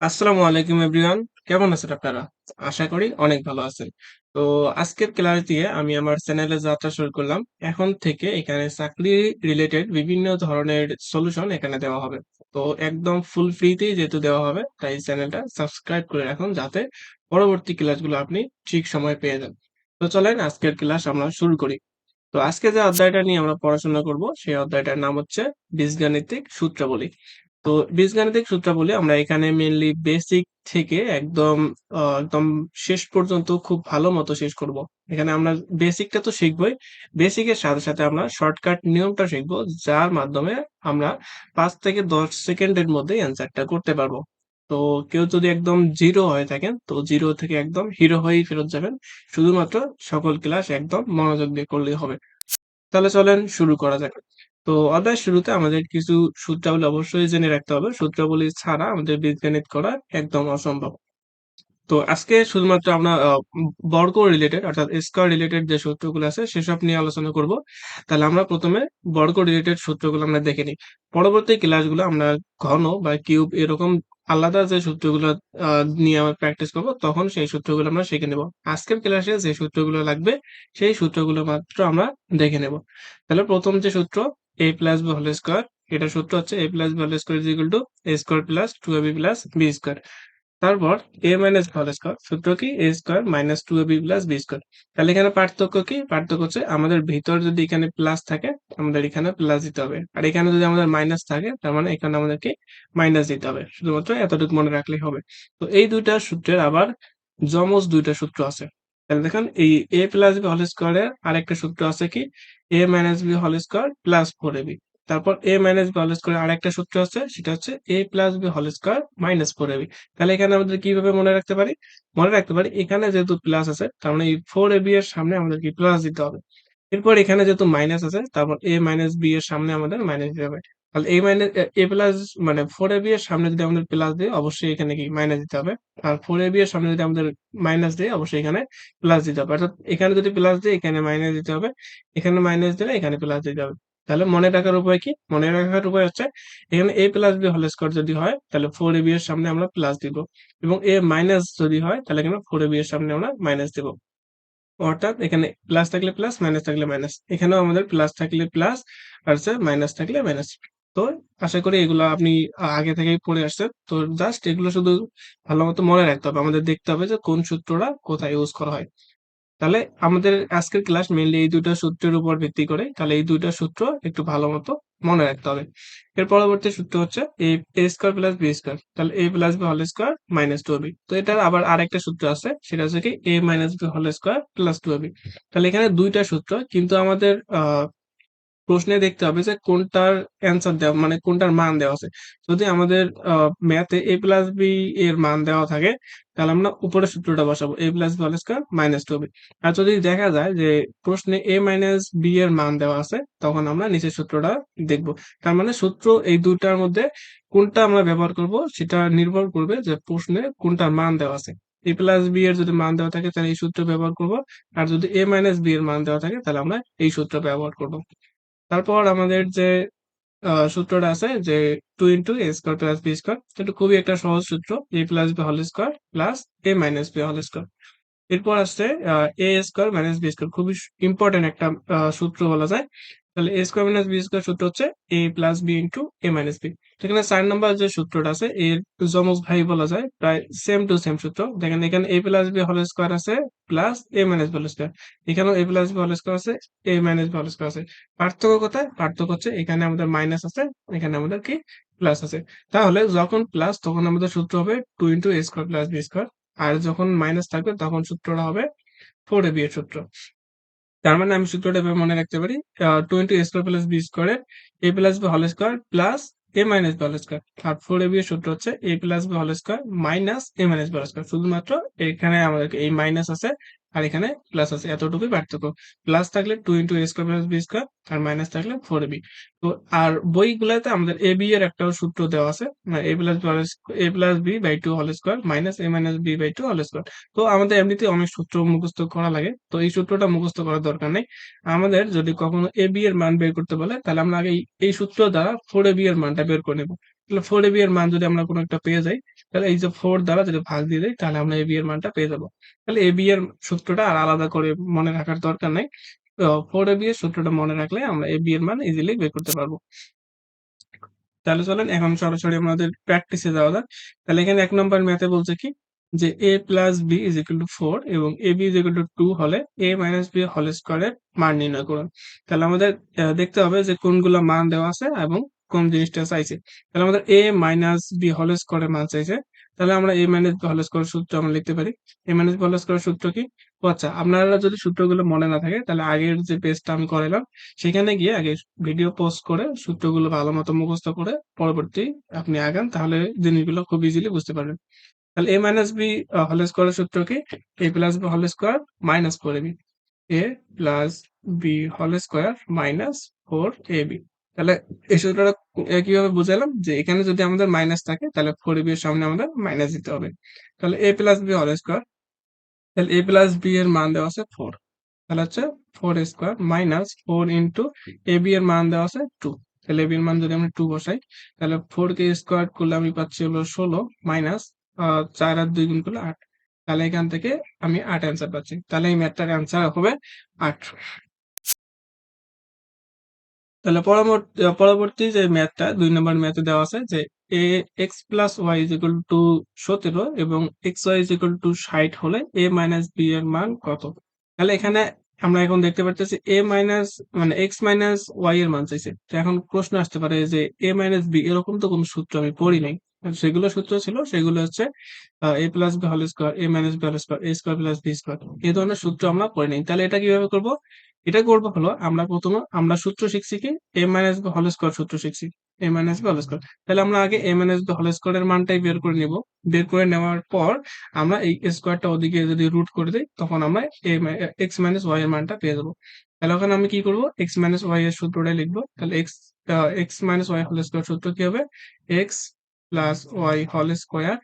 আসসালামু আলাইকুম, এভরিওয়ান কেমন আছেন আপনারা? আশা করি অনেক ভালো আছেন। তো আজকের ক্লাস দিয়ে আমি আমার চ্যানেলে যাত্রা শুরু করলাম। এখন থেকে এখানে চাকরি রিলেটেড বিভিন্ন ধরনের সলিউশন এখানে দেওয়া হবে। তো একদম ফুল ফ্রিতেই যেহেতু দেওয়া হবে, তাই চ্যানেলটা সাবস্ক্রাইব করে রাখুন যাতে পরবর্তী ক্লাসগুলো আপনি ঠিক সময়ে পেয়ে যান। তো চলেন আজকের ক্লাস আমরা শুরু করি। তো আজকে যে অধ্যায়টা নিয়ে আমরা পড়াশোনা করব, সেই অধ্যায়টার নাম হচ্ছে বীজগাণিতিক সূত্রাবলী। তো বীজগাণিতিক সূত্রাবলী আমরা এখানে মেইনলি বেসিক থেকে একদম একদম শেষ পর্যন্ত খুব ভালো মতো শেষ করব। এখানে আমরা বেসিকটা তো শিখবই। বেসিকের সাথে, সাথে আমরা শর্টকাট নিয়মটা শিখব যার মাধ্যমে আমরা পাঁচ থেকে ১০ সেকেন্ডের মধ্যে অ্যান্সারটা করতে পারব তো কেউ যদি একদম জিরো হয়ে থাকেন তো জিরো থেকে একদম হিরো হয়েই ফেরত যাবেন। শুধুমাত্র সকল ক্লাস একদম মনোযোগ দিয়ে করলেই হবে। তাহলে চলেন শুরু করা যাক। তো অধ্যায়ের শুরুতে আমাদের কিছু সূত্রাবলী অবশ্যই জেনে রাখতে হবে। সূত্রাবলী ছাড়া আমাদের বীজগণিত করা একদম অসম্ভব। তো আজকে শুধুমাত্র আমরা বর্গ রিলেটেড অর্থাৎ স্কয়ার রিলেটেড যে সূত্রগুলো আছে সেসব নিয়ে আলোচনা করব। তাহলে আমরা ১ম এ বর্গ রিলেটেড সূত্রগুলো আমরা দেখে নিই। পরবর্তী ক্লাসগুলো আমরা ঘন বা কিউব এরকম আলাদা যে সূত্রগুলো নিয়ে আমরা প্র্যাকটিস করব, তখন সেই সূত্রগুলো আমরা শিখে নেব। আজকের ক্লাসে যে সূত্রগুলো লাগবে, সেই সূত্রগুলো মাত্র আমরা দেখে নেব। তাহলে প্রথম যে সূত্র a plus b whole square এটার সূত্র হচ্ছে a plus b whole square is to a square plus 2ab plus b square. তারপর a মাইনাস হোল স্কয়ার সূত্র কি a square minus 2ab plus b square. তাহলে এখানে পার্থক্য কি? পার্থক্য হচ্ছে আমাদের ভিতর যদি এখানে প্লাস থাকে, আমাদের এখানে প্লাস দিতে হবে। আর এখানে যদি আমাদের মাইনাস থাকে, তার মানে এখানে আমাদেরকে মাইনাস দিতে হবে। শুধুমাত্র এতটুকু মনে রাখলেই হবে। তো এই দুইটা সূত্রের আবার যমজ দুইটা সূত্র আছে। তাহলে দেখেন, এই A plus B whole square এর আরেকটা সূত্র আছে কি a minus B whole square plus four A B তারপর A minus B whole square আরেকটা সূত্র আছে, সেটা হচ্ছে A plus B whole square minus 4ab তাহলে এখানে আমাদের কীভাবে মনে রাখতে পারি? মনে রাখতে পারি, এখানে যেহেতু প্লাস আছে, তার মানে এই 4ab এর সামনে আমাদেরকে প্লাস দিতে হবে। এরপর এখানে যেহেতু মাইনাস আছে, তারপর এ মাইনাস বি এর সামনে আমাদের মাইনাস দিতে হবে। তাহলে a মাইনাস এ প্লাস মানে 4ab এর সামনে যদি আমাদের প্লাস দেই অবশ্যই এখানে কি মাইনাস দিতে হবে। আর 4ab এর সামনে যদি আমাদের মাইনাস দেই অবশ্যই এখানে প্লাস দিতে হবে। অর্থাৎ এখানে যদি প্লাস দেই এখানে মাইনাস দিতে হবে। এখানে মাইনাস দিলে এখানে প্লাস দিতে হবে। তাহলে মনে রাখার উপায় কি? মনে রাখার উপায় হচ্ছে এখানে A plus B whole square যদি হয় তাহলে 4ab এর সামনে আমরা প্লাস দিব। এবং এ মাইনাস যদি হয় তাহলে এখানে 4ab এর সামনে আমরা মাইনাস দিব। অর্থাৎ এখানে প্লাস থাকলে প্লাস, মাইনাস থাকলে মাইনাস। এখানেও আমাদের প্লাস থাকলে প্লাস আর মাইনাস থাকলে মাইনাস। তো আশা করি এগুলো আপনি আগে থেকেই পড়ে আসছেন। তো জাস্ট এগুলো শুধু ভালো মতো মনে রাখতে হবে। আমাদের দেখতে হবে যে কোন সূত্রটা কোথায় ইউজ করা হয়। তাহলে আমাদের আজকের ক্লাস মেইনলি এই ২ টা সূত্রের উপর ভিত্তি করে। তাহলে এই ২ টা সূত্র একটু ভালো মতো মনে রাখতে হবে। এর পরবর্তী সূত্র হচ্ছে A, a square plus b square তাহলে A plus b whole square minus 2ab তো এটার আবার আরেকটা সূত্র আছে, সেটা হচ্ছে কি A minus B whole square plus two B তাহলে এখানে দুইটা সূত্র, কিন্তু আমাদের, আ প্রশ্নে দেখতে হবে যে কোনটার অ্যান্সার দেওয়া মানে কোনটার মান দেওয়া আছে। যদি আমাদের ম্যাথে a প্লাস b এর মান দেওয়া থাকে, তাহলে আমরা উপরের সূত্রটা বসাবো, a plus whole square minus 2ab আর যদি দেখা যায় যে প্রশ্নে এ মাইনাস b এর মান দেওয়া আছে, তখন আমরা নিচের সূত্রটা দেখব। তার মানে সূত্র এই ২ টার মধ্যে কোনটা আমরা ব্যবহার করব, সেটা নির্ভর করবে যে প্রশ্নে কোনটার মান দেওয়া আছে। এ প্লাস b এর যদি মান দেওয়া থাকে, তাহলে এই সূত্র ব্যবহার করব। আর যদি এ মাইনাস বি এর মান দেওয়া থাকে, তাহলে আমরা এই সূত্র ব্যবহার করব। তারপর আমাদের যে সূত্রটা আছে যে two into A square plus B square এটা খুবই একটা সহজ সূত্র A plus B whole square plus A minus B whole square এরপর আসছে A square minus B square খুবই ইম্পর্টেন্ট একটা সূত্র বলা যায়। তাহলে a square minus b square সূত্র হচ্ছে A plus B into A minus B এখানে ৪ নাম্বার যে সূত্রটা আছে এর যমজ ভাই বলা যায় প্রায় সেম টু সেম সূত্র। দেখেন এখানে A plus B whole square আছে plus A minus b whole square. এখানেও a plus b whole square আছে, A minus b whole square আছে। পার্থক্য কোথায়? পার্থক্য হচ্ছে এখানে আমাদের মাইনাস আছে, এখানে আমাদের কি প্লাস আছে। তাহলে যখন প্লাস তখন আমাদের সূত্র হবে 2 into a square plus B square আর যখন মাইনাস থাকবে তখন সূত্রটা হবে 4ab এর সূত্র। তার মানে আমি সূত্রটা এভাবে মনে রাখতে পারি twenty A square plus B square A plus B whole square plus A minus B whole square R 4ab এর সূত্র হচ্ছে A plus B whole square minus A minus B whole square শুধুমাত্র এখানে আমাদের এই মাইনাস আছে আর এখানে plus আছে এতটুকুই পার্থক্য। প্লাস থাকলে 2 into a square plus b square R minus থাকলে 4ab তো আর বইগুলাতে আমাদের ab এর একটাও সূত্র দেওয়া আছে a plus whole plus b by two whole square minus a minus b by 2 whole square তো আমাদের এমনিতে অনেক সূত্র মুখস্থ করা লাগে। তো এই সূত্রটা মুখস্থ করার দরকার নেই আমাদের যদি কখনো এ বি এর মান বের করতে বলে তাহলে আমরা আগে এই, সূত্র দ্বারা ফোর এ বি এর মানটা বের করে নেব। তাহলে 4ab এর মান যদি আমরা কোনো একটা পেয়ে যাই তাহলে এই যে ফোর দ্বারা যদি ভাগ দিয়ে দেই, তাহলে আমরা ab এর মানটা পেয়ে যাব। তাহলে ab এর সূত্রটা আর আলাদা করে মনে রাখার দরকার নাই। তো 4ab এর সূত্রটা মনে রাখলে আমরা ab এর মান ইজিলি বের করতে পারব। তাহলে চলেন, এখন সরাসরি আমাদের প্র্যাকটিসে যাওয়া যাক। তাহলে এখানে এক নম্বর ম্যাথে বলছে কি যে A plus B is equal to four এবং ab is equal to two হলে এ মাইনাস বি হোল স্কয়ারের মান নির্ণয় করুন। তাহলে আমাদের দেখতে হবে যে কোনগুলো মান দেওয়া আছে এবং কোন জিনিসটা চাইছে। তাহলে আমাদের এ মাইনাস b হোল স্কয়ারের মান চাইছে। তাহলে আমরা এ মাইনাস b হোল স্কয়ারের সূত্র আমরা লিখতে পারি। a মাইনাস b হোল স্কয়ারের সূত্র কি? ও আচ্ছা আপনারা যদি সূত্রগুলো মনে না থাকে, তাহলে আগের যে পেজটা আমি করাইলাম সেখানে গিয়ে আগে ভিডিও পোস্ট করে সূত্রগুলো ভালোমতো মুখস্থ করে পরবর্তী আপনি আগান, তাহলে জিনিসগুলো খুব ইজিলি বুঝতে পারবেন। তাহলে এ মাইনাস বি হোল স্কয়ারের সূত্র কি? A plus B whole square minus 4ab A plus B whole square minus 4ab তাহলে এই সূত্রটা কীভাবে বুঝাইলাম? যে এখানে যদি আমাদের মাইনাস থাকে, তাহলে ফোর বি এর সামনে আমাদের মাইনাস দিতে হবে। তাহলে A plus B whole square তাহলে এ প্লাস বি এর মান দেওয়া আছে ফোর তাহলে হচ্ছে four square minus 4 into B এর মান দেওয়া আছে 2 তাহলে এ বি এর মান যদি আমরা টু বসাই, তাহলে ফোর কে স্কোয়ার করলে আমি পাচ্ছি হলো 16 মাইনাস 4 আর দুই গুণ করলে আট তাহলে এখান থেকে আমি আট অ্যান্সার পাচ্ছি। তাহলে এই ম্যাথটার অ্যান্সার হবে 8 তাহলে পরবর্ত পরবর্তী যে ম্যাথটা দুই নম্বর ম্যাথে দেওয়া আছে যে A X plus y is equal to 17 এবং xy ইজ ইকুয়াল টু 60 হলে এ মাইনাস বি এর মান কত? তাহলে এখানে আমরা এখন দেখতে পারতেছি এ মাইনাস মানে এক্স মাইনাস ওয়াই এর মান চাইছে। তো এখন প্রশ্ন আসতে পারে যে এ মাইনাস বি এরকম তো কোনো সূত্র আমি পড়ি নাই। সেগুলো সূত্র ছিল সেগুলো হচ্ছে a plus b whole square, a minus b whole square, a square plus B square এই ধরনের সূত্র আমরা পড়ি নাই। তাহলে এটা কীভাবে করব? এটা করব হলো আমরা প্রথমে, আমরা সূত্র শিখছি কি a minus b whole square সূত্র শিখছি। a minus b whole square. তাহলে আমরা আগে a minus b whole square এর মানটাই বের করে নিব। বের করে নেওয়ার পর আমরা এই স্কয়ারটা ওদিকে যদি রুট করে দেই, তখন আমরা এ এক্স মাইনাস y এর মানটা পেয়ে যাব। তাহলে ওখানে আমি কি করব? এক্স মাইনাস ওয়াই এর সূত্রটাই লিখব। তাহলে X x minus Y whole square সূত্র কি হবে? X plus Y whole square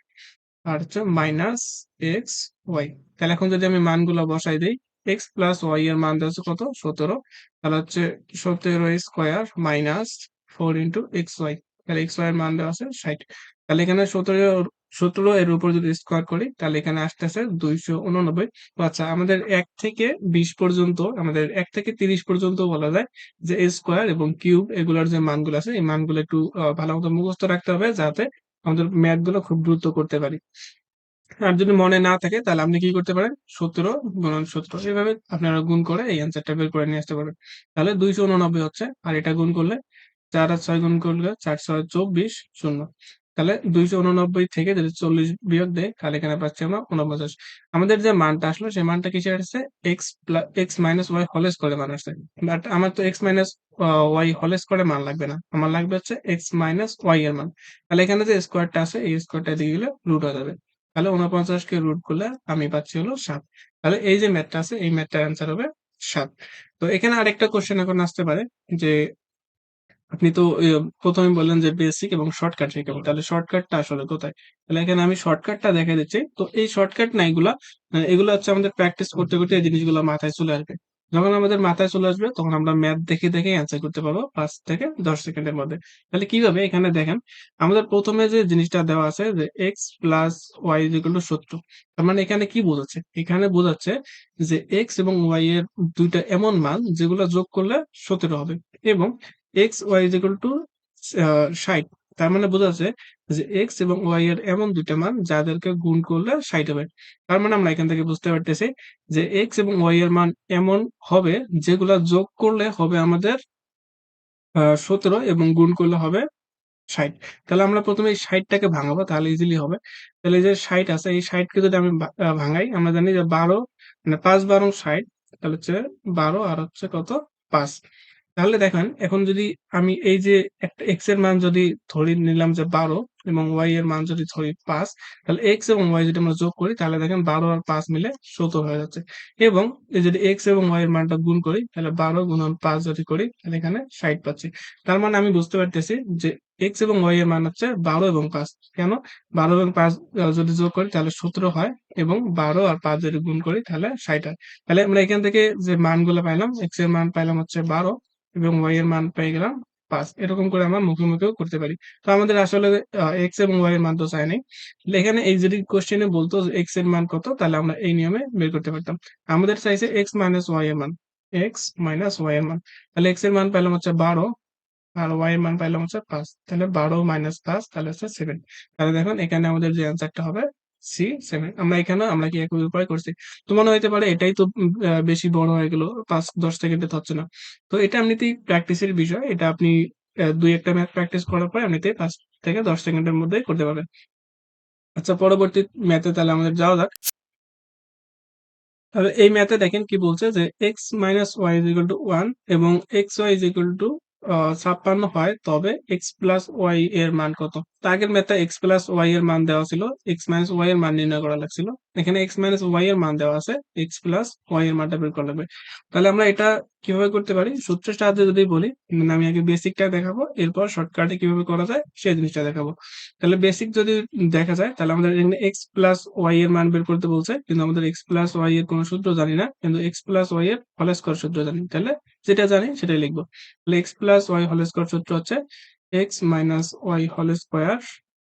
আর হচ্ছে মাইনাস এক্স ওয়াই তাহলে এখন যদি আমি মানগুলো বসাই দেই x প্লাস y এর মান দেওয়া কত? 17 তাহলে হচ্ছে 17 স্কয়ার মাইনাস 4 ইনটু xy তাহলে xy এর মান দেওয়া আছে 60 তাহলে এখানে 17 17 এর উপর যদি স্কয়ার করি, তাহলে এখানে আসতেছে 289 তো আচ্ছা আমাদের এক থেকে 20 পর্যন্ত, আমাদের এক থেকে 30 পর্যন্ত বলা যায় যে স্কোয়ার এবং কিউব এগুলার যে মানগুলো আছে, এই মানগুলো একটু ভালো মতো মুখস্থ রাখতে হবে যাতে আমাদের ম্যাথগুলো খুব দ্রুত করতে পারি। আর যদি মনে না থাকে, তাহলে আপনি কি করতে পারেন 17 গুণন 17 এভাবে আপনারা গুণ করে এই অ্যান্সারটা বের করে নিয়ে আসতে পারবেন। তাহলে 289 হচ্ছে, আর এটা গুণ করলে চার আর ছয় গুণ করলে 4 6 24 শূন্য। তাহলে 289 থেকে যদি 40 বিয়োগ দেয়, তাহলে এখানে পাচ্ছি আমরা 49 আমাদের যে মানটা আসলো, সেই মানটা কিসে আসছে X plus X minus Y whole স্কয়ারের মান আসছে। বাট আমার তো X minus Y y whole স্কয়ারের মান লাগবে না। আমার লাগবে হচ্ছে এক্স মাইনাস ওয়াই এর মান। তাহলে এখানে যে স্কোয়ারটা আছে, এই স্কোয়ারটা দিয়ে গেলে রুট হয়ে যাবে। তাহলে ৪৯ কে রুট করলে আমি পাচ্ছি হলো সাত তাহলে এই যে ম্যাথটা আছে এই ম্যাথটার অ্যান্সার হবে সাত তো এখানে আরেকটা কোয়েশ্চেন এখন আসতে পারে যে আপনি তো প্রথমে বললেন যে বেসিক এবং শর্টকাট শিখাবো। তাহলে শর্টকাটটা আসলে কোথায়? তাহলে এখানে আমি শর্টকাটটা দেখা দিচ্ছি। তো এই শর্টকাট না এগুলা, এগুলো হচ্ছে আমাদের প্র্যাকটিস করতে, করতে এই জিনিসগুলো মাথায় চলে আসবে। যখন আমাদের মাথায় চলে আসবে তখন আমরা ম্যাথ দেখে, দেখে অ্যান্সার করতে পারব পাঁচ থেকে ১০ সেকেন্ডের মধ্যে। তাহলে কীভাবে? এখানে দেখেন আমাদের প্রথমে যে জিনিসটা দেওয়া আছে যে এক্স প্লাস ইকুয়াল টু ৭০ তার মানে এখানে কি বোঝাচ্ছে? এখানে বোঝাচ্ছে যে এক্স এবং ওয়াই এর দুইটা এমন মান যেগুলো যোগ করলে ১৭ হবে এবং এক্স equal to আ ৬০ তার মানে বোঝা যাচ্ছে যে x এবং ওয়াই এর এমন ২ টা মান যাদেরকে গুণ করলে ৬০ হবে। তার মানে আমরা এখান থেকে বুঝতে পারতেছি যে x এবং y এর মান এমন হবে যেগুলা যোগ করলে হবে আমাদের ১৭ এবং গুণ করলে হবে ৬০ তাহলে আমরা প্রথমে এই ৬০ টাকে ভাঙাবো, তাহলে ইজিলি হবে। তাহলে যে ৬০ আছে, এই ৬০ কে যদি আমি ভাঙাই, আমরা জানি যে ১২ মানে ৫ ১২ ৬০ তাহলে হচ্ছে ১২ আর হচ্ছে কত ৫ তাহলে দেখেন, এখন যদি আমি এই যে একটা এক্সের মান যদি ধরি নিলাম যে ১২ এবং ওয়াই এর মান যদি ধরি পাঁচ, তাহলে এক্স এবং ওয়াই যদি আমরা যোগ করি, তাহলে দেখেন ১২ আর পাঁচ মিলে ৭০ হয়ে যাচ্ছে। এবং যদি এক্স এবং ওয়াই এর মানটা গুণ করি, তাহলে ১২ গুণন পাঁচ যদি করি, তাহলে এখানে ৬০ পাচ্ছি। তার মানে আমি বুঝতে পারতেছি যে এক্স এবং ওয়াই এর মান হচ্ছে ১২ এবং পাঁচ কেন? ১২ এবং পাঁচ যদি যোগ করি, তাহলে ১৭ হয় এবং ১২ আর পাঁচ যদি গুণ করি, তাহলে ৬০ হয়। তাহলে আমরা এখান থেকে যে মানগুলো পাইলাম এক্সের মান পাইলাম হচ্ছে ১২ এবং y এর মান পেয়ে গেলাম পাঁচ এরকম করে আমরা মুখে মুখেও করতে পারি। তো আমাদের আসলে এক্স এবং ওয়াই এর মান তো চাই নাই। এখানে এই যদি কোশ্চেনে বলতো এক্সের মান কত, তাহলে আমরা এই নিয়মে বের করতে পারতাম। আমাদের চাইছে এক্স মাইনাস ওয়াই এর মান এক্স মাইনাস ওয়াই এর মান। তাহলে এক্সের মান পেলাম হচ্ছে বারো, আর ওয়াই এর মান পাইলাম হচ্ছে পাঁচ। তাহলে বারো মাইনাস পাঁচ, তাহলে হচ্ছে সেভেন তাহলে দেখুন, এখানে আমাদের যে অ্যান্সারটা হবে সি সেভেন আমরা এখানে, আমরা কি একই উপায় করছি? তো মনে হইতে পারে এটাই তো বেশি বড় হয়ে গেল, পাঁচ, দশ সেকেন্ডে হচ্ছে না। তো এটা এমনিতেই প্র্যাকটিসের বিষয়, এটা আপনি দুই একটা ম্যাথ প্র্যাকটিস করার পর এমনিতেই পাঁচ থেকে দশ সেকেন্ডের মধ্যেই করতে পারবেন। আচ্ছা পরবর্তী ম্যাথে তাহলে আমাদের যাওয়া যাক। তাহলে এই ম্যাথে দেখেন কি বলছে যে X minus Y is equal to one এবং X Y is equal to ছাপ্পান্ন হয়, তবে এক্স প্লাস ওয়াই এর মান কত? আগের ম্যাথে এক্স প্লাস ওয়াই এর মান দেওয়া ছিল এক্স মাইনাস ওয়াই এর মান নির্ণয় করা লাগছিল। এখানে এক্স মাইনাস ওয়াই এর মান দেওয়া আছে এক্স প্লাস ওয়াই এর মানটা বের করা লাগবে। তাহলে আমরা এটা কীভাবে করতে পারি? সূত্রের সাহায্যে যদি বলি মানে আমি আগে বেসিকটা দেখাবো, এরপর শর্টকাটে কীভাবে করা যায়, সেই জিনিসটা দেখাবো। তাহলে বেসিক যদি দেখা যায়, তাহলে আমাদের এখানে এক্স প্লাস ওয়াই এর মান বের করতে বলছে, কিন্তু আমাদের এক্স প্লাস ওয়াই এর কোনো সূত্র জানি না, কিন্তু এক্স প্লাস ওয়াই এর হল স্কোয়ার সূত্র জানি। তাহলে যেটা জানি সেটাই লিখব। তাহলে X plus Y whole square সূত্র হচ্ছে X minus Y whole square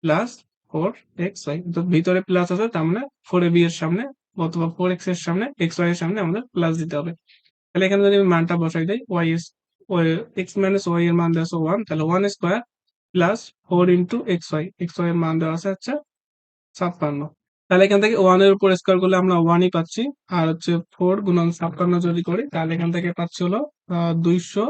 plus four X Y তো ভিতরে প্লাস আছে, তার মানে ফোর এ বি এর সামনে অথবা ফোর এক্সের সামনে এক্স ওয়াই এর সামনে আমাদের প্লাস দিতে হবে। তাহলে এখানে যদি আমি মানটা বসাই দেই Y S X minus Y এর মান দেওয়া ওয়ান তাহলে one square plus four into X Y X Y এর মান দেওয়া আছে হচ্ছে ছাপ্পান্ন। তাহলে এখান থেকে ওয়ানের উপর স্কোয়ার করলে আমরা ওয়ানই পাচ্ছি, আর হচ্ছে ফোর গুণন ছাপ্পান্ন যদি করি, তাহলে এখান থেকে পাচ্ছি হলো দুইশো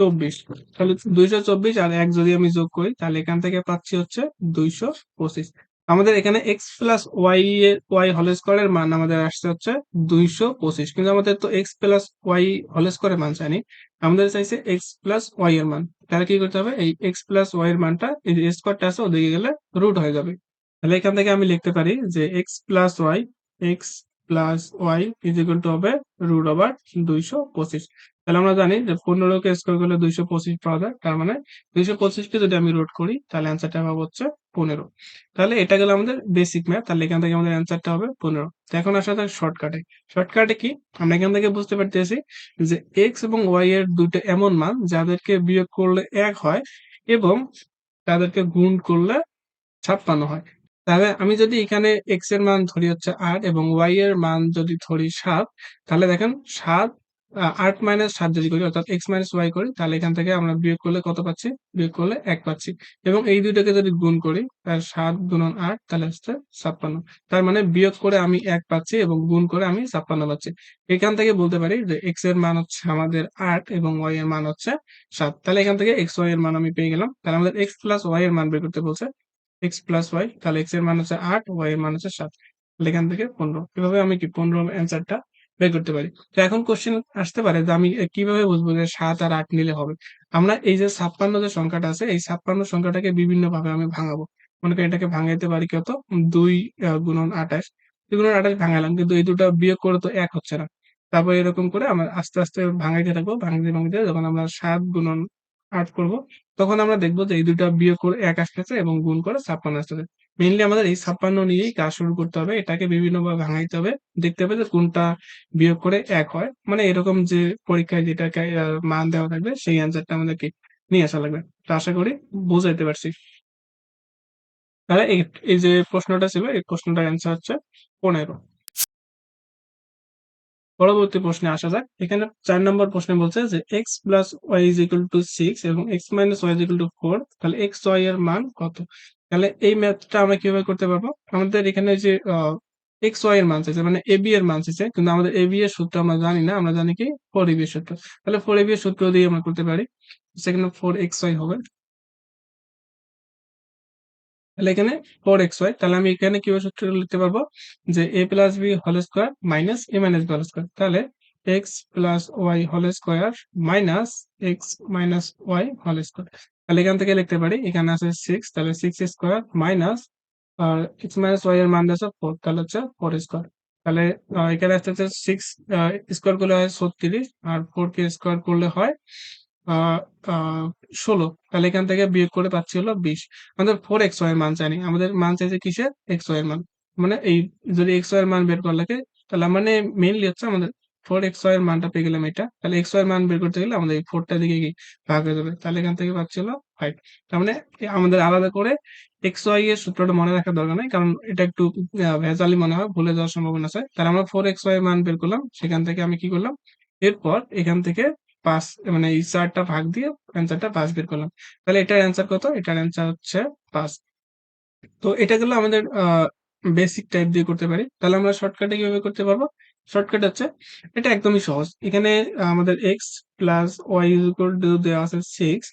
চব্বিশ। তাহলে দুইশো চব্বিশ আর এক যদি আমি যোগ করি, তাহলে এখান থেকে পাচ্ছি হচ্ছে দুইশো পঁচিশ। আমাদের এখানে এক্স প্লাস ওয়াই এর ওয়াই হল স্কোয়ারের মান আমাদের আসছে হচ্ছে দুইশো পঁচিশ। কিন্তু আমাদের তো এক্স প্লাস ওয়াই হল স্কোয়ারের মান চাইনি আমাদের চাইছে এক্স প্লাস ওয়াই এর মান। তাহলে কি করতে হবে? এই এক্স প্লাস ওয়াই এর মানটা এই যে স্কোয়ারটা আছে, ওদিকে গেলে রুট হয়ে যাবে। তাহলে এখান থেকে আমি লিখতে পারি যে X plus Y X plus Y is equal to হবে রুট ওভার দুইশো পঁচিশ। তাহলে আমরা জানি যে পনেরোকে স্কোয়ার করলে দুইশো পঁচিশ পাওয়া যায়। তার মানে দুইশো পঁচিশকে যদি আমি রোড করি, তাহলে অ্যান্সারটা পাবো হচ্ছে পনেরো। তাহলে এটা গেল আমাদের বেসিক ম্যাথ তাহলে এখান থেকে আমাদের অ্যান্সারটা হবে পনেরো। তো এখন আসা যাক শর্টকাটে শর্টকাটে কি? আমরা এখান থেকে বুঝতে পারতেছি যে এক্স এবং ওয়াই এর দুটো এমন মান যাদেরকে বিয়োগ করলে এক হয় এবং তাদেরকে গুণ করলে ছাপ্পান্ন হয়। তাহলে আমি যদি এখানে এক্সের মান ধরি হচ্ছে আট এবং ওয়াই এর মান যদি ধরি সাত, তাহলে দেখেন সাত আট মাইনাস সাত যদি করি, অর্থাৎ এক্স মাইনাস ওয়াই করি, তাহলে এখান থেকে আমরা বিয়োগ করলে কত পাচ্ছি? বিয়োগ করলে এক পাচ্ছি। এবং এই দুইটাকে যদি গুণ করি তার সাত গুণন আট, তাহলে হচ্ছে ছাপ্পান্ন। তার মানে বিয়োগ করে আমি এক পাচ্ছি এবং গুণ করে আমি ছাপ্পান্ন পাচ্ছি। এখান থেকে বলতে পারি যে এক্সের মান হচ্ছে আমাদের আট এবং ওয়াই এর মান হচ্ছে সাত। তাহলে এখান থেকে এক্স ওয়াই এর মান আমি পেয়ে গেলাম। তাহলে আমাদের এক্স প্লাস ওয়াই এর মান বের করতে বলছে। এক্স প্লাস ওয়াই তাহলে এক্সের মান হচ্ছে আট ওয়াই এর মান হচ্ছে সাত। তাহলে এখান থেকে পনেরো। এভাবে আমি কি পনেরো অ্যান্সারটা বের করতে পারি। তো এখন কোশ্চেন আসতে পারে যে আমি কীভাবে বুঝব যে সাত আর আট নিলে হবে? আমরা এই যে ছাপ্পান্ন যে সংখ্যাটা আছে, এই ছাপ্পান্ন সংখ্যাটাকে বিভিন্ন ভাবে আমি ভাঙাবো। মনে করি এটাকে ভাঙাইতে পারি কত? দুই গুণন আঠাশ। দুই গুণন আঠাশ ভাঙালাম কিন্তু এই দুটো বিয়োগ করে তো এক হচ্ছে না। তারপর এরকম করে আমরা আস্তে আস্তে ভাঙাইতে থাকব ভাঙতে ভাঙতে যখন আমরা সাত গুণন আট করব, তখন আমরা দেখব যে এই দুটা বিয়োগ করে এক আসতেছে এবং গুণ করে ছাপ্পান্ন আসতেছে। মেইনলি আমাদের এই ছাপ্পান্ন নিয়েই কাজ শুরু করতে হবে। এটাকে বিভিন্নভাবে ভাঙাইতে হবে। দেখতে হবে যে কোনটা বিয়োগ করে এক হয়। মানে এরকম যে পরীক্ষায় যেটাকে মান দেওয়া থাকবে, সেই অ্যান্সারটা আমাদেরকে নিয়ে আসা লাগবে। তো আশা করি বুঝাইতে পারছি। তাহলে এই যে প্রশ্নটা ছিল, এই প্রশ্নটার অ্যান্সার হচ্ছে পনেরো। পরবর্তী প্রশ্নে আসা যাক। এখানে চার নম্বর প্রশ্নে বলছে যে X plus Y is equal to six এবং X minus Y is equal to four তাহলে এক্স ওয়াই এর মান কত? তাহলে এই ম্যাথটা আমরা কীভাবে করতে পারব? আমাদের এখানে যে এক্স ওয়াই এর মান চাইছে মানে এ বি এর মান চাইছে, কিন্তু আমাদের এ বি এর সূত্র আমরা জানি না, আমরা জানি কি ফোর এ বি এর সূত্র। তাহলে ফোর এ বি এর সূত্র দিয়ে আমরা করতে পারি, সেখানে ফোর এক্স ওয়াই হবে। তাহলে এখানে ফোর এক্স ওয়াই তাহলে আমি এখানে কীভাবে সূত্র লিখতে পারব? যে A plus B whole square minus A minus B whole square তাহলে X plus Y whole square minus X minus Y whole square তাহলে এখান থেকে লিখতে পারি, এখানে আছে সিক্স তাহলে সিক্স স্কোয়ার মাইনাস আর এক্স মাইনাস ওয়াই এর মান আছে ফোর তাহলে হচ্ছে ফোর স্কোয়ার তাহলে এখানে আসতে হচ্ছে সিক্স স্কোয়ার করলে হয় ছত্রিশ, আর ফোর কে স্কোয়ার করলে হয় ষোলো। তাহলে এখান থেকে বিয়োগ করে পাচ্ছি হলো বিশ। আমাদের ফোর এক্স ওয়াই এর মান চাইনি আমাদের মান চাইছে কিসের? এক্স ওয়াই এর মান। মানে এই যদি এক্স ওয়াই এর মান বের করা লাগে, তাহলে মানে মেইনলি হচ্ছে আমাদের ফোর এক্স ওয়াই এর মানটা পেয়ে গেলাম এটা। তাহলে এক্স ওয়াই এর মান বের করতে গেলে আমাদের এই ফোরটা দিকে কি ভাগ হয়ে যাবে? তাহলে এখান থেকে পাচ্ছি হলো ফাইভ তার মানে আমাদের আলাদা করে এক্স ওয়াই এর সূত্রটা মনে রাখার দরকার নেই, কারণ এটা একটু ভেজালি মনে হয়, ভুলে যাওয়ার সম্ভাবনা আছে। তাহলে আমরা ফোর এক্স ওয়াই এর মান বের করলাম, সেখান থেকে আমি কি করলাম? এরপর এখান থেকে পাঁচ মানে এই চারটা ভাগ দিয়ে অ্যান্সারটা পাঁচ বের করলাম। তাহলে এটার অ্যান্সার কত? এটার অ্যান্সার হচ্ছে পাঁচ। তো এটা গেলো আমাদের বেসিক টাইপ দিয়ে করতে পারি। তাহলে আমরা শর্টকাটে কীভাবে করতে পারব? শর্টকাট হচ্ছে এটা একদমই সহজ। এখানে আমাদের X plus Y is equal to দেওয়া আছে six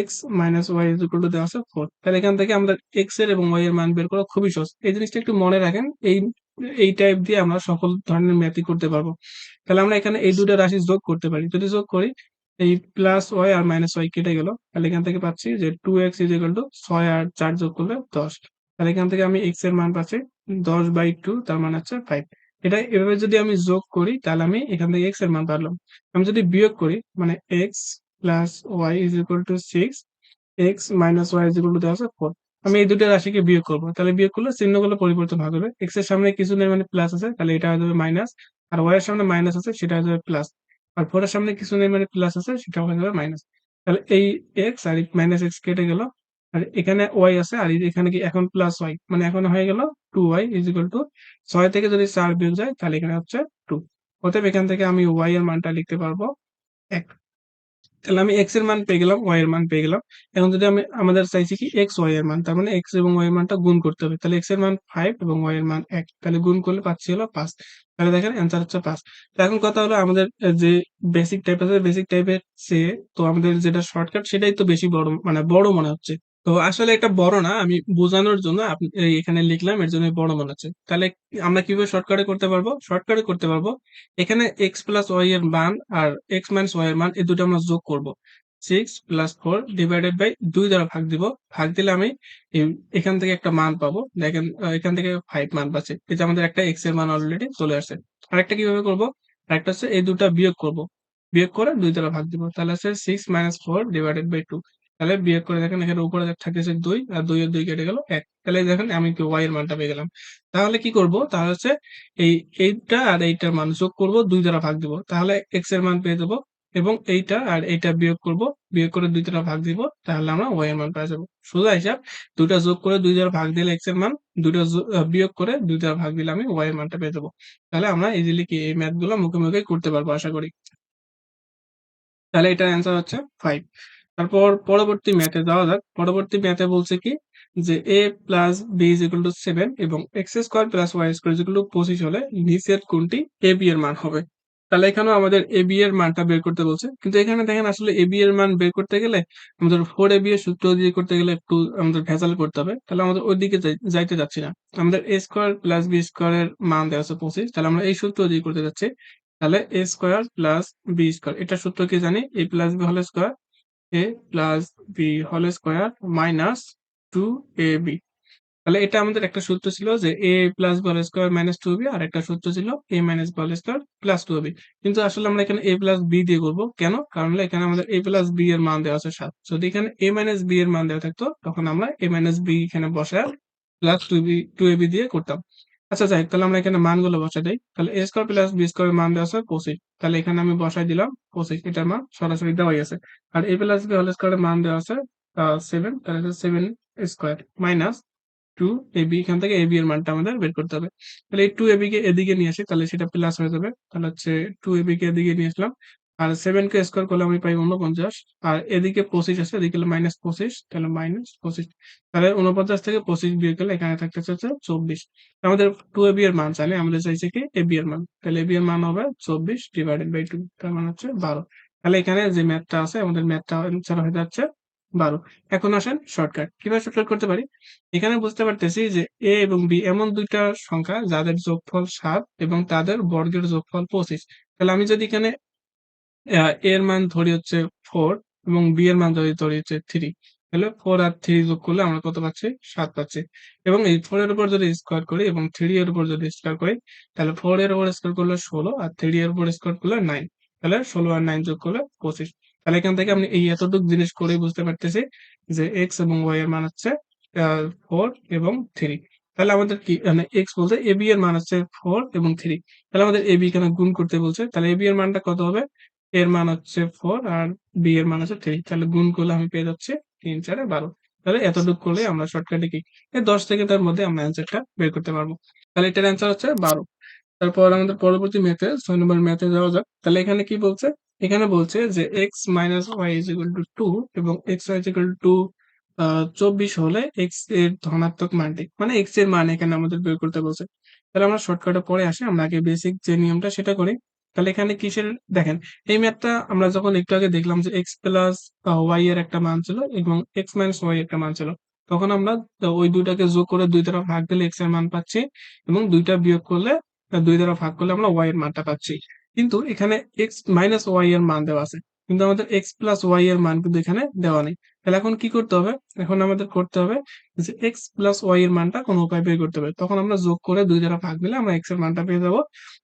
X minus Y is equal to দেওয়া আছে ফোর তাহলে এখান থেকে আমাদের এক্সের এবং ওয়াই এর মান বের করা খুবই সহজ। এই জিনিসটা একটু মনে রাখেন, এই এই টাইপ দিয়ে আমরা সকল ধরনের ম্যাথই করতে পারব। তাহলে আমরা এখানে এই দুটো রাশি যোগ করতে পারি। যদি যোগ করি, এই প্লাস ওয়াই আর মাইনাস ওয়াই কেটে গেল, তাহলে এখান থেকে পাচ্ছি যে two X is equal to ছয় আর চার যোগ করলে দশ। তাহলে এখান থেকে আমি এক্সের মান পাচ্ছি দশ বাই টু তার মানে হচ্ছে ফাইভ এটা এভাবে যদি আমি যোগ করি, তাহলে আমি এখান থেকে এক্সের মান পারলাম। আমি যদি বিয়োগ করি মানে X plus Y is equal to six X minus Y is equal to দেওয়া ফোর আমি এই দুটো রাশিকে বিয়োগ করব। তাহলে বিয়োগ করলে চিহ্নগুলো পরিবর্তন হবে এক্সের সামনে কিছু নেই মানে প্লাস আছে, তাহলে এটা হয়ে যাবে মাইনাস আর ওয়াই এর সামনে মাইনাস আছে, সেটা হয়ে যাবে প্লাস আর ফোর এর সামনে কিছু নেই মানে প্লাস আছে সেটা হয়ে যাবে মাইনাস তাহলে এই এক্স আর মাইনাস এক্স কেটে গেল। আর এখানে ওয়াই আছে, আর এখানে কি এখন প্লাস ওয়াই মানে এখন হয়ে গেল two Y is equal to ছয় থেকে যদি চার বিয়োগ যায়, তাহলে এখানে হচ্ছে টু অতএব এখান থেকে আমি ওয়াই এর মানটা লিখতে পারব এক। তাহলে আমি এক্সের মান পেয়ে গেলাম ওয়াই এর মান পেয়ে গেলাম। এখন যদি আমি আমাদের চাইছি কি এক্স ওয়াই এর মান, তার মানে এক্স এবং ওয়াই এর মানটা গুণ করতে হবে। তাহলে এক্সের মান ফাইভ এবং ওয়াই এর মান এক। তাহলে গুণ করলে পাচ্ছি হলো পাঁচ। তাহলে দেখেন অ্যান্সার হচ্ছে পাঁচ। তো এখন কথা হলো আমাদের যে বেসিক টাইপ আছে বেসিক টাইপের সে তো আমাদের যেটা শর্টকাট সেটাই তো বেশি বড় মানে বড় মনে হচ্ছে। তো আসলে এটা বড় না, আমি বোঝানোর জন্য এখানে লিখলাম, এর জন্য বড় মনে হচ্ছে। তাহলে আমরা কীভাবে শর্টকাটে করতে পারব? শর্টকাটে করতে পারব, এখানে এক্স প্লাস ওয়াই এর মান আর এক্স মাইনাস ওয়াই এর মান, এই দুটো আমরা যোগ করব। Six plus four divided by দুই দ্বারা ভাগ দিব, ভাগ দিলে আমি এখান থেকে একটা মান পাবো। দেখেন এখান থেকে ফাইভ মান পাচ্ছে। এটা আমাদের একটা এক্সের মান অলরেডি চলে আসছে। আরেকটা কীভাবে করব? আরেকটা হচ্ছে এই দুটা বিয়োগ করব। বিয়োগ করে দুই দ্বারা ভাগ দিব। তাহলে six minus four divided by two তাহলে বিয়োগ করে দেখেন, এখানে উপরে থাকতেছে দুই আর দুই দুই কেটে গেল এক। তাহলে দেখেন আমি ওয়াই এর মানটা পেয়ে গেলাম। তাহলে কি করব? তাহলে হচ্ছে এই এইটা আর এইটার মান যোগ করব, দুই দ্বারা ভাগ দিব। তাহলে এক্সের মান পেয়ে দেবো এবং এইটা আর এইটা বিয়োগ করব, বিয়োগ করে দুই দ্বারা ভাগ দিব, তাহলে আমরা ওয়াই এর মান পেয়ে যাব। সোজা হিসাব, দুইটা যোগ করে দুই দ্বারা ভাগ দিলে এক্সের মান, দুইটা বিয়োগ করে দুই দ্বারা ভাগ দিলে আমি ওয়াই এর মানটা পেয়ে যাব। তাহলে আমরা ইজিলি কি এই ম্যাথগুলো মুখে মুখে করতে পারব, আশা করি। তাহলে এটার অ্যান্সার হচ্ছে ফাইভ তারপর পরবর্তী ম্যাথে যাওয়া যাক। পরবর্তী ম্যাথে বলছে কি যে A plus B is equal to seven এবং X square plus Y square is equal to পঁচিশ হলে নিচের কোনটি এ বি এর মান হবে। তাহলে এখানেও আমাদের এ বি এর মানটা বের করতে বলছে। কিন্তু এখানে দেখেন আসলে এ বি এর মান বের করতে গেলে আমাদের ফোর এ বি এর সূত্র দিয়ে করতে গেলে একটু আমাদের ভেজাল করতে হবে। তাহলে আমাদের ওই দিকে যাইতে যাচ্ছি না। আমাদের A square plus B square এর মান দেওয়া আছে পঁচিশ। তাহলে আমরা এই সূত্র দিয়ে করতে যাচ্ছি। তাহলে A square plus B square এটা সূত্র কি জানি? A plus B whole square A plus B whole square minus two A B তাহলে এটা আমাদের একটা সূত্র ছিল যে A plus B whole square minus two B আর একটা সূত্র ছিল A minus B whole square plus two B কিন্তু আসলে আমরা এখানে এ প্লাস বি দিয়ে করব। কেন? কারণ এখানে আমাদের এ প্লাস বি এর মান দেওয়া আছে সাত। যদি এখানে এ মাইনাস বি এর মান দেওয়া থাকতো, তখন আমরা এ মাইনাস বি এখানে বসায় plus two B two A B দিয়ে করতাম। আচ্ছা যাই তাহলে আমরা এখানে মানগুলো বসাই দিই। তাহলে A square plus B square মান দেওয়া আছে পঁচিশ তাহলে এখানে আমি বসাই দিলাম পঁচিশ এটার মান সরাসরি দেওয়াই আছে। আর এ প্লাস বি হোল স্কোয়ারের মান দেওয়া আছে সেভেন তাহলে seven square minus two A B এখান থেকে এ বি এর মানটা আমাদের বের করতে হবে। তাহলে এই টু এ বি কে এদিকে নিয়ে আসি, তাহলে সেটা প্লাস হয়ে যাবে। তাহলে হচ্ছে টু এ বি কে এদিকে নিয়ে আসলাম। আর সেভেন কে স্কোয়ার করলে আমি পাই উনপঞ্চাশ আর এদিকে পঁচিশ আছে, এদিকে মাইনাস পঁচিশ, তাহলে মাইনাস পঁচিশ। তাহলে উনপঞ্চাশ থেকে পঁচিশ বিয়ে করলে এখানে থাকতে হচ্ছে চব্বিশ। আমাদের টু এ বি এর মান চাইলে আমাদের চাইছে কি এ বি এর মান। তাহলে এ বি এর মান হবে চব্বিশ ডিভাইডেড বাই টু তার মানে হচ্ছে বারো। তাহলে এখানে যে ম্যাথটা আছে, আমাদের ম্যাথটা অ্যান্সার হয়ে যাচ্ছে বারো। এখন আসেন শর্টকাট কীভাবে শর্টকাট করতে পারি? এখানে বুঝতে পারতেছি যে এ এবং বি এমন দুইটা সংখ্যা, যাদের যোগফল সাত এবং তাদের বর্গের যোগফল পঁচিশ। তাহলে আমি যদি এখানে এর মান ধরি হচ্ছে ফোর এবং বি এর মান ধরি ধরি হচ্ছে থ্রি তাহলে ফোর আর থ্রি যোগ করলে আমরা কত পাচ্ছি? সাত পাচ্ছি। এবং এই ফোর এর উপর যদি স্কোয়ার করি এবং থ্রি এর উপর যদি স্কোয়ার করি, তাহলে ফোর এর উপর স্কোয়ার করলে ষোলো আর থ্রি এর উপর স্কোয়ার করলে নাইন তাহলে ষোলো আর নাইন যোগ করলে পঁচিশ। তাহলে এখান থেকে আমি এই এতটুকু জিনিস করে বুঝতে পারতেছি যে এক্স এবং ওয়াই এর মান হচ্ছে ফোর এবং থ্রি তাহলে আমাদের কি মানে এক্স বলতে এবি এর মান হচ্ছে ফোর এবং থ্রি তাহলে আমাদের এবি এখানে গুণ করতে বলছে? তাহলে এবি এর মানটা কত হবে? এর মান হচ্ছে ফোর আর বি এর মান হচ্ছে থ্রি তাহলে গুণ করলে আমি পেয়ে যাচ্ছি তিন, চারে বারো। তাহলে এতটুকু করলে আমরা শর্টকাটে কি? এই দশ তার মধ্যে আমরা অ্যান্সারটা বের করতে পারব। তাহলে এটার অ্যান্সার হচ্ছে বারো। তারপর আমাদের পরবর্তী ম্যাথে ছয় নম্বর ম্যাথে যাওয়া যাক। তাহলে এখানে কি বলছে? এখানে বলছে যে X minus Y is equal to two এবং X Y is equal to চব্বিশ হলে এক্সের ধনাত্মক মানটি মানে এক্সের মান এখানে আমাদের বের করতে বলছে। তাহলে আমরা শর্টকাটে পরে আসি, আমরা আগে বেসিক যে নিয়মটা সেটা করি। তাহলে এখানে কিসের, দেখেন, এই ম্যাথটা আমরা যখন একটু আগে দেখলাম যে এক্স প্লাস ওয়াই এর একটা মান ছিল এবং এক্স মাইনাস ওয়াই একটা মান ছিল, তখন আমরা ওই দুইটাকে যোগ করে দুই দ্বারা ভাগ দিলে এক্সের মান পাচ্ছি এবং দুইটা বিয়োগ করলে দুই দ্বারা ভাগ করলে আমরা ওয়াই এর মানটা পাচ্ছি। কিন্তু এখানে এক্স মাইনাস ওয়াই এর মান দেওয়া আছে। কিন্তু আমাদের এক্স প্লাস ওয়াই এর মান কিন্তু এখানে দেওয়া নেই। তাহলে এখন কি করতে হবে? এখন আমাদের করতে হবে যে এক্স প্লাস ওয়াই এর মানটা কোনো উপায় বের করতে হবে। তখন আমরা যোগ করে দুই দ্বারা ভাগ দিলে আমরা এক্সের মানটা পেয়ে যাব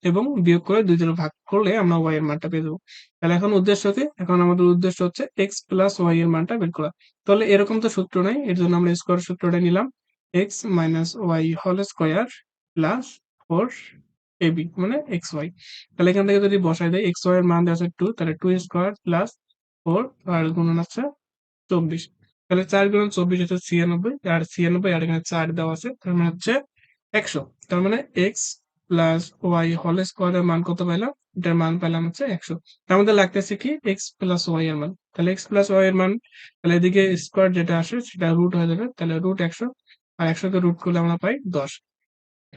এবং বিয়োগ করে দুই দ্বারা ভাগ করলে আমরা ওয়াই এর মানটা পেয়ে যাব। তাহলে এখন উদ্দেশ্য কি? এখন আমাদের উদ্দেশ্য হচ্ছে এক্স প্লাস ওয়াই এর মানটা বের করা। তাহলে এরকম তো সূত্র নাই, এর জন্য আমরা স্কোয়ার সূত্রটা নিলাম। X minus Y whole square plus four A B মানে এক্স ওয়াই তাহলে এখান থেকে যদি বসাই দেয় এক্স ওয়াই এর মান দেওয়া আছে টু তাহলে টু স্কোয়ার প্লাস ফোর আর গুণন আছে চব্বিশ। তাহলে চার গুণন চব্বিশ হচ্ছে ছিয়ানব্বই, আর ছিয়ানব্বই, আর এখানে চার দেওয়া আছে, তার মানে হচ্ছে একশো। তার মানে এক্স প্লাস ওয়াই হোল স্কোয়ারের মান কত পাইলাম? এটার মান পেলাম হচ্ছে একশো। তার মধ্যে লাগতেছে কি? এক্স প্লাস ওয়াই এর মান। তাহলে এক্স প্লাস ওয়াই এর মান, তাহলে এদিকে স্কোয়ার যেটা আসে, সেটা রুট হয়ে যাবে। তাহলে রুট একশো, আর একশোকে রুট করলে আমরা পাই দশ।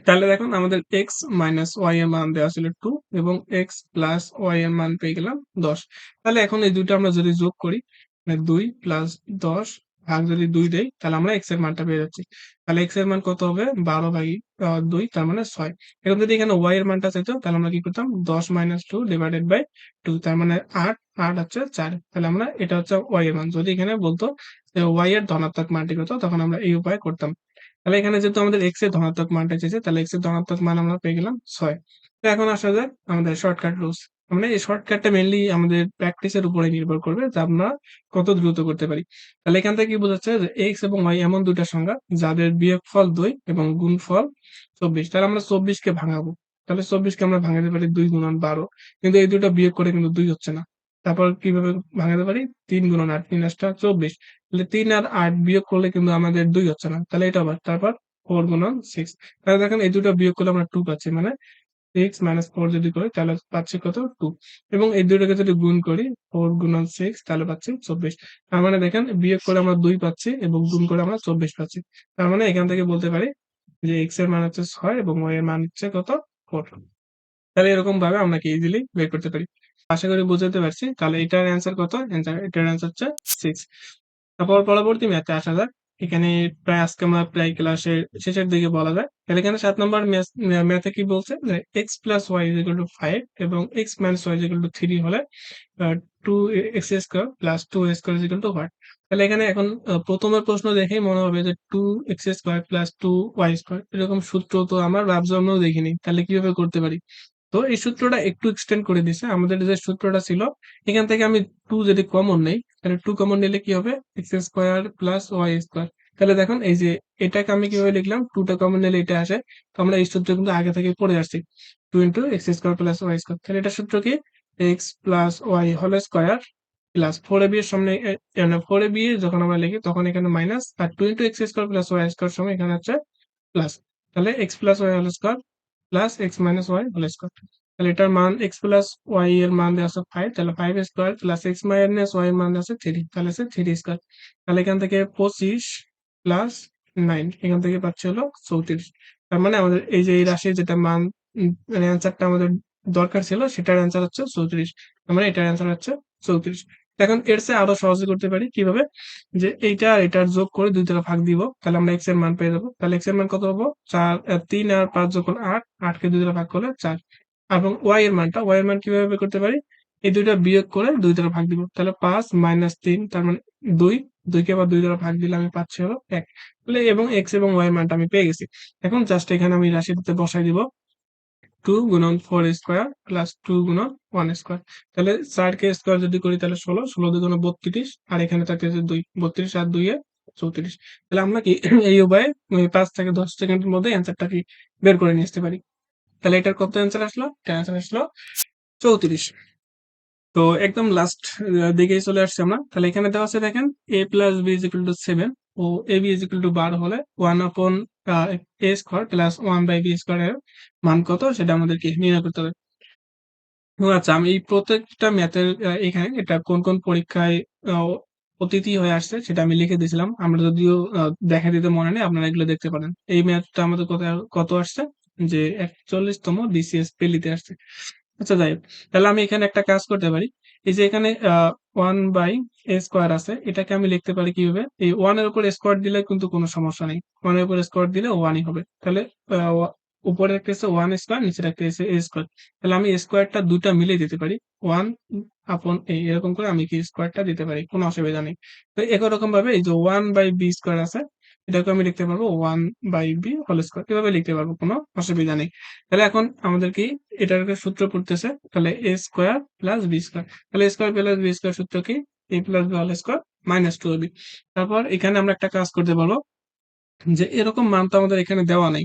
তাহলে দেখুন, আমাদের এক্স মাইনাস ওয়াই এর মান দেওয়া ছিল টু এবং এক্স প্লাস ওয়াই এর মান পেয়ে গেলাম দশ। তাহলে এখন এই দুইটা আমরা যদি যোগ করি মানে দুই প্লাস দশ ভাগ যদি দুই দেই, তাহলে আমরা এক্সের মানটা পেয়ে যাচ্ছি। তাহলে এক্সের মান কত হবে? বারো ভাগই দুই, তার মানে ছয়। এখন যদি এখানে ওয়াই এর মানটা চাইতো, তাহলে আমরা কি করতাম? দশ minus two divided by two তার মানে আট আট হচ্ছে চার। তাহলে আমরা এটা হচ্ছে ওয়াই এর মান। যদি এখানে বলতো যে ওয়াই এর ধনাত্মক মানটি কত, তখন আমরা এই উপায় করতাম। তাহলে এখানে যেহেতু আমাদের এক্সের ধনাত্মক মানটা চেয়েছে তাহলে এক্সের ধনাত্মক মান আমরা পেয়ে গেলাম ছয়। তো এখন আসা যাক আমাদের শর্টকাট রুলস মানে এই শর্টকাটটা মেনলি আমাদের প্র্যাকটিসের উপরে নির্ভর করবে যে আমরা কত দ্রুত করতে পারি। তাহলে এখান থেকে কি বোঝাচ্ছে যে এক্স এবং ওয়াই এমন দুইটা সংখ্যা যাদের বিয়োগ ফল দুই এবং গুণ ফল চব্বিশ। তাহলে আমরা চব্বিশকে ভাঙাবো। তাহলে চব্বিশকে আমরা ভাঙাতে পারি দুই গুণন বারো। কিন্তু এই দুটো বিয়োগ করে কিন্তু দুই হচ্ছে না। তারপর কীভাবে ভাঙাতে পারি? তিন গুণন আট, তিন আটটা চব্বিশ। তাহলে তিন আর আট বিয়োগ করলে কিন্তু আমাদের দুই হচ্ছে না। তাহলে এটা আবার, তারপর ফোর গুণন সিক্স তাহলে দেখেন এই দুটো বিয়োগ করলে আমরা টু পাচ্ছি মানে সিক্স মাইনাস ফোর যদি করি, তাহলে পাচ্ছি কত? টু এবং এই দুটোকে যদি গুণ করি ফোর গুণন সিক্স তাহলে পাচ্ছি চব্বিশ। তার মানে দেখেন, বিয়োগ করে আমরা দুই পাচ্ছি এবং গুণ করে আমরা চব্বিশ পাচ্ছি। তার মানে এখান থেকে বলতে পারি যে এক্সের মান হচ্ছে ছয় এবং ওয়াই এর মান হচ্ছে কত? ফোর তাহলে এরকম ভাবে আমরা কি ইজিলি বের করতে পারি? আশা করি বুঝতে পারছি। তাহলে এটার অ্যান্সার কত? এটার অ্যান্সার হচ্ছে সিক্স তারপর পরবর্তী ম্যাথে আসা যাক। এখানে প্রায় আজকে আমরা প্রায় ক্লাসের শেষের দিকে বলা যায়। তাহলে এখানে সাত নম্বর ম্যাথে কি বলছে? যে X plus Y is to five এবং X minus Y is to three হলে two X square plus two square is to what তাহলে এখানে এখন প্রথমের প্রশ্ন দেখেই মনে হবে যে two X square plus two Y square এরকম সূত্র তো আমরা রাব জন্মেও দেখিনি। তাহলে কীভাবে করতে পারি? তো এই সূত্রটা একটু এক্সটেন্ড করে দিছে। আমাদের যে সূত্রটা ছিল, এখান থেকে আমি টু যদি কমন নেই, তাহলে টু কমন নিলে কি হবে? X square plus Y square তাহলে দেখুন, এই যে এটাকে আমি কীভাবে লিখলাম? টুটা কমন নিলে এটা আসে। তো আমরা এই সূত্র কিন্তু আগে থেকে পড়ে আসছি। Two into X square plus Y square তাহলে এটা সূত্র কি? X plus Y whole square plus four A B এর সামনে ফোর এ বি যখন আমরা লিখি, তখন এখানে মাইনাস আর two into x square plus y square সময় এখানে হচ্ছে প্লাস তাহলে x plus y whole square plus x minus y whole square তাহলে এটার মান এক্স প্লাস ওয়াই এর মান দেওয়া আছে ফাইভ তাহলে five square plus x minus y এর মান দেওয়া আছে থ্রি তাহলে আছে থ্রি স্কোয়ার তাহলে এখান থেকে পঁচিশ প্লাস নাইন এখান থেকে পাচ্ছি হলো চৌত্রিশ। তার মানে আমাদের এই যে এই রাশির যেটা মান মানে অ্যান্সারটা আমাদের দরকার ছিল, সেটার অ্যান্সার হচ্ছে চৌত্রিশ। তার মানে এটার অ্যান্সার হচ্ছে চৌত্রিশ। এখন এর চেয়ে আরও সহজে করতে পারি কীভাবে? যে এইটা আর এটার যোগ করে দুই টাকা ভাগ দিব, তাহলে আমরা এক্সের মান পেয়ে যাব। তাহলে এক্সের মান কত হব চার তিন আর পাঁচ করলে আট আটকে দুই টাকা ভাগ করলে চার। এবং ওয়াই এর মানটা ওয়াই এর মান কীভাবে করতে পারি? এই দুইটা বিয়োগ করে দুই দ্বারা ভাগ দিব। তাহলে পাঁচ মাইনাস তিন, তার মানে দুই, দুইকে আবার দুই দ্বারা ভাগ দিলে আমি পাচ্ছি হলো এক। তাহলে এবং এক্স এবং ওয়াই মানটা আমি পেয়ে গেছি। এখন জাস্ট এখানে আমি রাশিতে বসাই দিব। টু গুণন ফোর স্কোয়ার প্লাস টু গুণন ওয়ান স্কোয়ার তাহলে চার কে স্কোয়ার যদি করি তাহলে ষোলো ষোলো দুগুণ বত্রিশ, আর এখানে থাকতেছে দুই, বত্রিশ আর দুইয়ে 34 তাহলে আমরা কি এই উপায়ে ৫ থেকে 10 সেকেন্ডের মধ্যে অ্যান্সারটা কি বের করে নিয়ে আসতে পারি। তাহলে এটার কত অ্যান্সার আসলো? অ্যান্সার আসলো 34 তো একদম লাস্ট আ দিকেই চলে আসছি আমরা। তাহলে এখানে দেওয়া আছে দেখেন, a plus b is equal to 7 ও ab is equal to 12 হলে 1 upon a square plus 1 by b square এর মান কত সেটা আমাদেরকে নির্ণয় করতে হবে। আচ্ছা আমি এই প্রত্যেকটা ম্যাথের এখানে এটা কোন, কোন পরীক্ষায় অতিথি হয়ে আসছে সেটা আমি লিখে দিয়েছিলাম। আমরা যদিও দেখা দিতে মনে নেই আপনারা এগুলো দেখতে পারেন। এই ম্যাথটা আমাদের কোথায় কত আসছে? যে ৪১ তম বিসিএস পেলিতে আসছে। আচ্ছা যাই তাহলে আমি এখানে একটা কাজ করতে পারি। এই যে এখানে 1 বাই a স্কয়ার আছে। এটাকে আমি লিখতে পারি কীভাবে? এই 1 এর উপর স্কয়ার দিলে কিন্তু কোনো সমস্যা নেই। 1 এর উপর স্কয়ার দিলে 1 ই হবে। তাহলে উপরে একটা আছে 1 স্কয়ার, নিচের একটা আছে এ স্কোয়ার তাহলে আমি স্কয়ারটা ২ টা মিলিয়ে দিতে পারি। ওয়ান আপন a এরকম করে আমি কি স্কোয়ারটা দিতে পারি। কোনো অসুবিধা নেই। তো একই রকম ভাবে এই যে ওয়ান বাই বি স্কোয়ার আছে। এটাকে আমি লিখতে পারব one by b whole square এভাবে লিখতে পারব। কোনো অসুবিধা নেই। তাহলে এখন আমাদের কি এটার সূত্র পড়তেছে। তাহলে a square plus b square তাহলে স্কয়ার প্লাস b স্কয়ার সূত্র কি? A plus b whole square minus 2ab তারপর এখানে আমরা একটা কাজ করতে পারব। যে এরকম মান তো আমাদের এখানে দেওয়া নাই।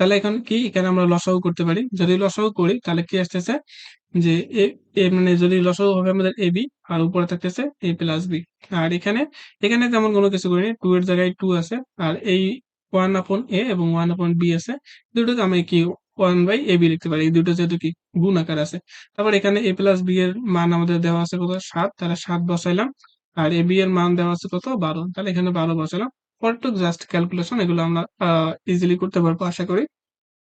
তাহলে এখন কি এখানে আমরা লসাগু করতে পারি। যদি লসাগু করি, তাহলে কি আসতেছে? যে এ এ মানে যদি লসাগু হবে আমাদের ab আর উপরে থাকতেছে এ প্লাস বি আর এখানে, এখানে তেমন কোনো কিছু করিনি। 2 এর জায়গায় টু আছে। আর এই ওয়ান আপন এ এবং 1 আপন বি আছে। দুটোকে আমি কি ওয়ান বাই এ বি লিখতে পারি। এই দুটো যেহেতু কি গুণ আকার আছে। তারপর এখানে এ প্লাস বি এর মান আমাদের দেওয়া আছে কত? সাত তাহলে সাত বসাইলাম। আর এ বি এর মান দেওয়া আছে কত? ১২ তাহলে এখানে ১২ বসালাম। পরটুক জাস্ট ক্যালকুলেশন এগুলো আমরা ইজিলি করতে পারব আশা করি।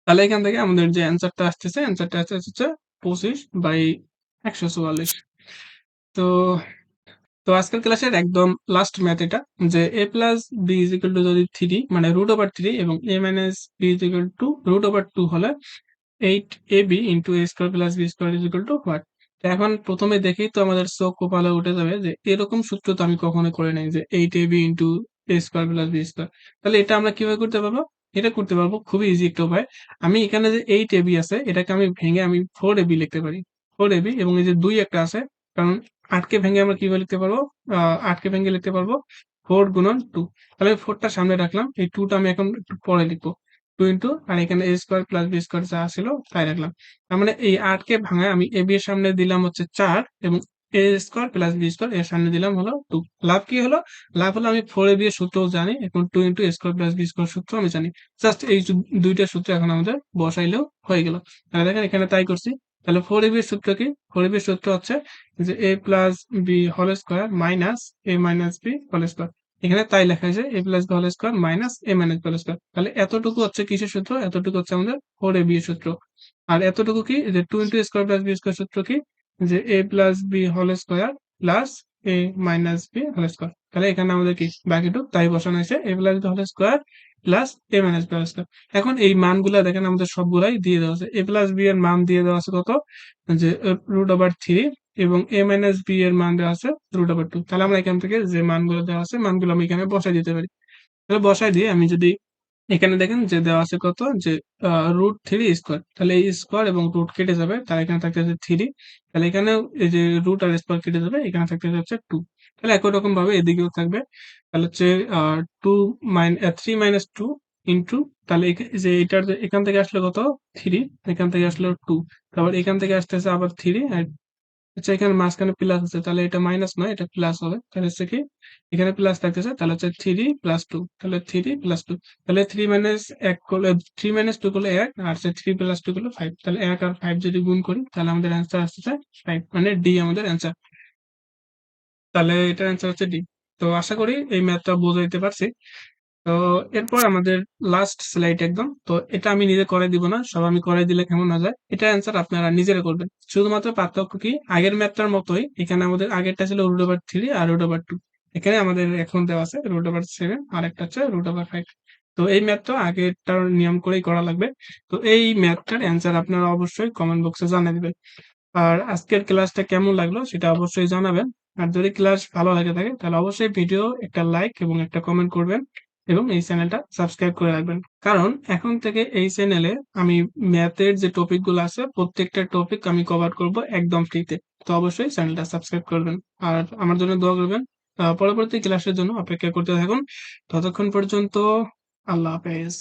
তাহলে এখান থেকে আমাদের যে অ্যান্সারটা আসতেছে, অ্যান্সারটা আসতেছে 25 বাই ১৪৪ তো, তো আজকের ক্লাসের একদম লাস্ট ম্যাথ এটা যে a plus b is equal to যদি থ্রি মানে রুট ওভার থ্রি এবং a minus b is equal to root over two হলে 8ab into a square plus b square equal to what? তো এখন প্রথমে দেখেই তো আমাদের চোখ কপালে উঠে যাবে যে এরকম সূত্র তো আমি কখনোই করে নাই যে 8ab into a square plus b square তাহলে এটা আমরা কীভাবে করতে পারব? এটা করতে পারব, খুবই ইজি একটা উপায়। আমি এখানে যে 8ab আছে, এটাকে আমি ভেঙে আমি 4ab লিখতে পারি। 4ab এবং এই যে দুই একটা আছে, কারণ আটকে ভেঙে আমরা কীভাবে লিখতে পারব? আ 8 কে ভেঙে লিখতে পারব ফোর গুণন টু তাহলে 4 টা সামনে রাখলাম। এই 2 টা আমি এখন একটু পরে লিখব। 2 ইনটু আর এখানে a square plus b square যা ছিল, তাই রাখলাম। তার মানে এই 8 কে ভাঙায় আমি বি এর সামনে দিলাম হচ্ছে চার এবং a square plus b square এর সামনে দিলাম হলো 2 লাভ কি হলো? লাভ হলো আমি 4ab এর সূত্রও জানি এবং 2 into square plus b square সূত্র আমি জানি। জাস্ট এই ২ টা সূত্র এখন আমাদের বসাইলেও হয়ে গেল। তাহলে দেখেন এখানে তাই করছি। তাহলে 4ab এর সূত্র কি? 4ab এর সূত্র হচ্ছে যে a plus b whole square minus a minus b whole square. এখানে তাই লেখা হয়েছে a plus whole square minus a minus whole square. তাহলে এতটুকু হচ্ছে কিসের সূত্র? এতটুকু হচ্ছে আমাদের 4ab এর সূত্র। আর এতটুকু কি? যে 2 into square plus b square সূত্র কি? যে a plus b whole square plus a minus b whole square তাহলে এখানে আমাদের কি? বাকিটুক তাই বসানো হয়েছে a plus b whole square plus a minus b whole square. এখন এই মানগুলা দেখেন আমাদের সবগুলাই দিয়ে দেওয়া আছে। এ প্লাস বি এর মান দিয়ে দেওয়া আছে কত? যে রুট ওভার থ্রি এবং a মাইনাস বি এর মান দেওয়া আছে রুট ওভার টু তাহলে আমরা এখান থেকে যে মানগুলো দেওয়া আছে, মানগুলো আমি এখানে বসাই দিতে পারি। তাহলে বসাই দিয়ে আমি যদি এখানে দেখেন যে দেওয়া আছে কত? যে রুট থ্রি স্কোয়ার তাহলে এই স্কয়ার এবং রুট কেটে যাবে। তাহলে এখানে থাকতেছে 3 তাহলে এখানেও এই যে রুট আর স্কোয়ার কেটে যাবে। এখানে থাকতে হচ্ছে টু তাহলে একই রকম ভাবে এদিকেও থাকবে। তাহলে হচ্ছে 2 মাইন 3 মাইনাস টু ইন্টু তাহলে যে এটার এখান থেকে আসলো কত? থ্রি এখান থেকে আসলো টু তারপর এখান থেকে আসতেছে আবার থ্রি আর আচ্ছা এখানে মাঝখানে প্লাস আছে, তাহলে এটা মাইনাস নয়, এটা প্লাস হবে। তাহলে হচ্ছে কি? এখানে প্লাস থাকতেছে, তাহলে হচ্ছে 3 প্লাস 2 তাহলে 3 প্লাস 2 তাহলে 3 মাইনাস 1 করলে 3 মাইনাস 2 করলে 1 আর হচ্ছে 3 প্লাস 2 করলে 5 তাহলে 1 আর 5 যদি গুণ করি, তাহলে আমাদের অ্যান্সার আসতেছে 5 মানে ডি আমাদের অ্যান্সার। তাহলে এটার অ্যান্সার হচ্ছে ডি। তো আশা করি এই ম্যাথটা বোঝাইতে পারছি। তো এরপর আমাদের লাস্ট স্লাইড একদম। তো এটা আমি নিজে করাই দিব না। সব আমি করাই দিলে কেমন না যায়। এটার অ্যান্সার আপনারা নিজেরা করবেন। শুধুমাত্র পার্থক্য কি? আগের ম্যাথটার মতোই, এখানে আমাদের আগেরটা ছিল রুট ওভার থ্রি আর রুট ওভার টু এখানে আমাদের এখন দেওয়া আছে রুট ওভার 7 আর একটা হচ্ছে রুট ওভার ফাইভ তো এই ম্যাথটা আগেরটার নিয়ম করেই করা লাগবে। তো এই ম্যাথটার অ্যান্সার আপনারা অবশ্যই কমেন্ট বক্সে জানিয়ে দিবেন। আর আজকের ক্লাসটা কেমন লাগল সেটা অবশ্যই জানাবেন। আর যদি ক্লাস ভালো লাগে থাকে, তাহলে অবশ্যই ভিডিও একটা লাইক এবং একটা কমেন্ট করবেন এবং এই চ্যানেলটা সাবস্ক্রাইব করে রাখবেন। কারণ এখন থেকে এই চ্যানেলে আমি ম্যাথের যে টপিকগুলো আছে, প্রত্যেকটা টপিক আমি কভার করব একদম ফ্রিতে। তো অবশ্যই চ্যানেলটা সাবস্ক্রাইব করবেন। আর আমার জন্য দোয়া করবেন। পরবর্তী ক্লাসের জন্য অপেক্ষা করতে থাকুন। ততক্ষণ পর্যন্ত আল্লাহ হাফেজ।